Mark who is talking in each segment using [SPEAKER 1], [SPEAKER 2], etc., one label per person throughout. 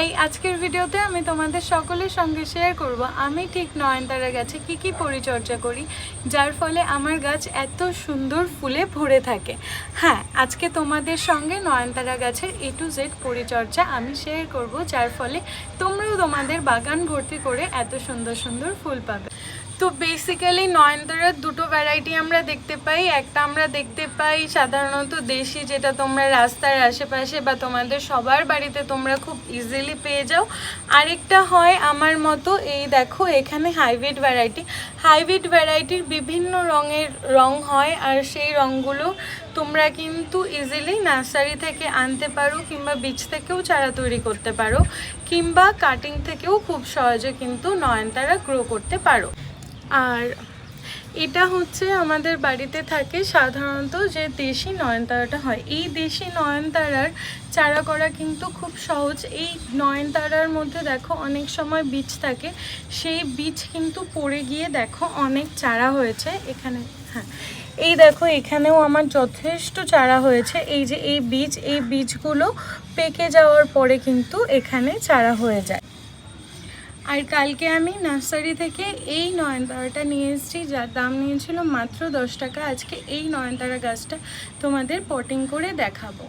[SPEAKER 1] High আজকের ভিডিওতে আমি তোমাদের সকলের সঙ্গে শেয়ার করব। আমি ঠিক নয়নতারা গাছে কি কি পরিচর্যা করি, যার ফলে আমার গাছ এত সুন্দর ফুলে ভরে থাকে। হ্যাঁ আজকে তোমাদের সঙ্গে নয়নতারা গাছের এ টু জেড পরিচর্যা আমি শেয়ার করব, যার ফলে তোমরাও তোমাদের বাগান ভর্তি করে এত সুন্দর সুন্দর ফুল পাবে। তো বেসিক্যালি নয়নতারার দুটো ভ্যারাইটি আমরা দেখতে পাই। একটা আমরা দেখতে পাই সাধারণত দেশি, যেটা তোমরা রাস্তার আশেপাশে বা তোমাদের সবার বাড়িতে তোমরা খুব ইজিলি পেয়ে যাও। আরেকটা হয় আমার মতো, এই দেখো, এখানে হাইব্রিড ভ্যারাইটি হাইব্রিড ভ্যারাইটির বিভিন্ন রঙের রং হয় আর সেই রঙগুলো তোমরা কিন্তু ইজিলি নার্সারি থেকে আনতে পারো কিংবা বীজ থেকেও চারা তৈরি করতে পারো। কিংবা কাটিং থেকেও খুব সহজে কিন্তু নয়নতারা গ্রো করতে পারো। আর এটা হচ্ছে আমাদের বাড়িতে থাকে সাধারণত যে দেশি নয়নতারাটা হয়। এই দেশি নয়নতারার চারা করা কিন্তু খুব সহজ। এই নয়নতারার মধ্যে দেখো অনেক সময় বীজ থাকে। সেই বীজ কিন্তু পড়ে গিয়ে দেখো অনেক চারা হয়েছে। এখানে হ্যাঁ এই দেখো এখানেও আমার যথেষ্ট চারা হয়েছে। এই যে এই বীজ, এই বীজগুলো পেকে যাওয়ার পরে কিন্তু এখানে চারা হয়ে যায়। আর কালকে আমি নার্সারি থেকে এই নয়নতারাটা নিয়ে এসেছি, যার দাম নিয়েছিল মাত্র দশ টাকা। আজকে এই নয়নতারা গাছটা তোমাদের পটিং করে দেখাবো।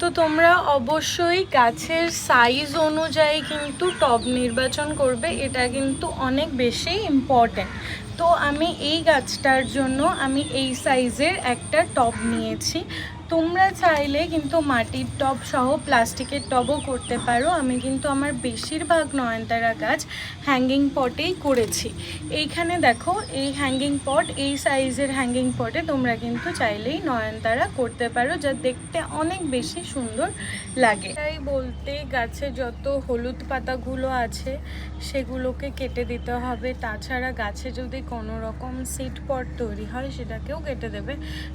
[SPEAKER 1] তো তোমরা অবশ্যই গাছের সাইজ অনুযায়ী কিন্তু টব নির্বাচন করবে, এটা কিন্তু অনেক বেশি ইম্পর্ট্যান্ট তো আমি এই গাছটার জন্য আমি এই সাইজের একটা টব নিয়েছি। তোমরা চাইলে কিন্তু মাটির টব সহ প্লাস্টিকের টবও করতে পারো। আমি কিন্তু আমার বেশিরভাগ নয়নতারা গাছ হ্যাঙ্গিং পটেই করেছি। এইখানে দেখো, এই হ্যাঙ্গিং পট এই সাইজের হ্যাঙ্গিং পটে তোমরা কিন্তু চাইলেই নয়নতারা করতে পারো, যা দেখতে অনেক বেশি সুন্দর লাগে। তাই বলতে গাছে যত হলুদ পাতাগুলো আছে, সেগুলোকে কেটে দিতে হবে। তাছাড়া গাছে যদি কোনো রকম সিট পট তৈরি হয় সেটাকেও কেটে দেবে।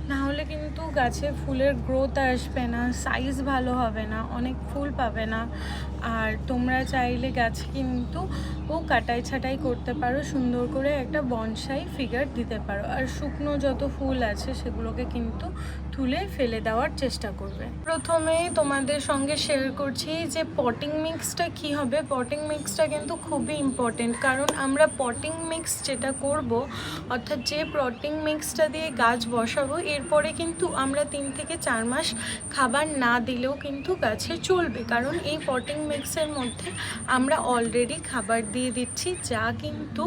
[SPEAKER 1] না হলে কিন্তু গাছে ফুলের গ্রোথ আসবে না সাইজ ভালো হবে না, অনেক ফুল পাবে না। আর তোমরা চাইলে গাছ কিন্তু ও কাটাই ছাটাই করতে পারো, সুন্দর করে একটা বনসাই ফিগার দিতে পারো। আর শুকনো যত ফুল আছে সেগুলোকে কিন্তু তুলে ফেলে দেওয়ার চেষ্টা করবে। প্রথমেই তোমাদের সঙ্গে শেয়ার করছি যে পটিং মিক্সটা কি হবে। পটিং মিক্সটা কিন্তু খুবই ইম্পর্টেন্ট কারণ আমরা পটিং মিক্স যেটা করব, অর্থাৎ যে পটিং মিক্সটা দিয়ে গাছ বসাবো, এরপরে কিন্তু আমরা তিন থেকে চার মাস খাবার না দিলেও কিন্তু গাছে চলবে। কারণ এই পটিং মিক্সের মধ্যে আমরা অলরেডি খাবার দিয়ে দিচ্ছি, যা কিন্তু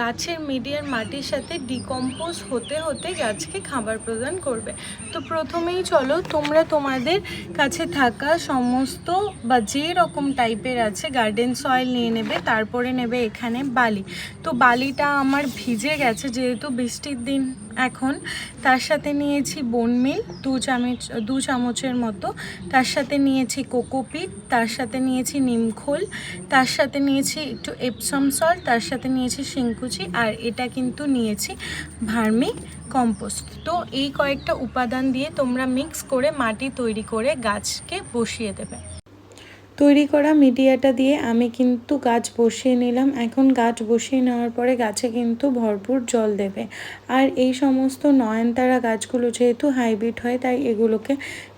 [SPEAKER 1] গাছের মিডিয়ার মাটির সাথে ডিকম্পোজ হতে হতে গাছকে খাবার প্রদান করবে। তো প্রথমেই চলো, তোমরা তোমাদের কাছে থাকা সমস্ত বা যে রকম টাইপের আছে গার্ডেন সয়েল নিয়ে নেবে, তারপরে নেবে এখানে বালি। তো বালিটা আমার ভিজে গেছে যেহেতু বৃষ্টির দিন এখন, তার সাথে নিয়েছি বনমিল দু চামচ, দু চামচের মতো। তার সাথে নিয়েছি কোকোপিট তার সাথে নিয়েছি নিমখোল তার সাথে নিয়েছি একটু এপসম সল্ট তার সাথে নিয়েছি শিংকুচি, আর এটা কিন্তু নিয়েছি ভার্মি। কম্পোস্ট তো এই কয়েকটা উপাদান দিয়ে তোমরা মিক্স করে মাটি তৈরি করে গাছকে বসিয়ে দেবে। তৈরি করা মিডিয়াটা দিয়ে আমি কিন্তু গাছ বসিয়ে নিলাম। এখন গাছ বসিয়ে নেওয়ার পরে গাছে কিন্তু ভরপুর জল দেবে। আর এই সমস্ত নয়নতারা গাছগুলো যেহেতু হাইব্রিড হয়, তাই এগুলোকে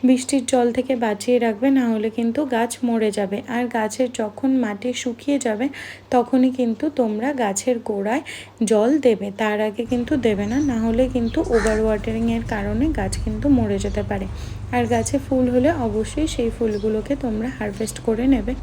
[SPEAKER 1] বৃষ্টির জল থেকে বাঁচিয়ে রাখবে, না হলে কিন্তু গাছ মরে যাবে। আর গাছের যখন মাটি শুকিয়ে যাবে, তখনই কিন্তু তোমরা গাছের গোড়ায় জল দেবে। তার আগে কিন্তু দেবে না না হলে কিন্তু ওভার ওয়াটারিংয়ের কারণে গাছ কিন্তু মরে যেতে পারে। আর গাছে ফুল হলে অবশ্যই সেই ফুলগুলোকে তোমরা হারভেস্ট করে নেবে।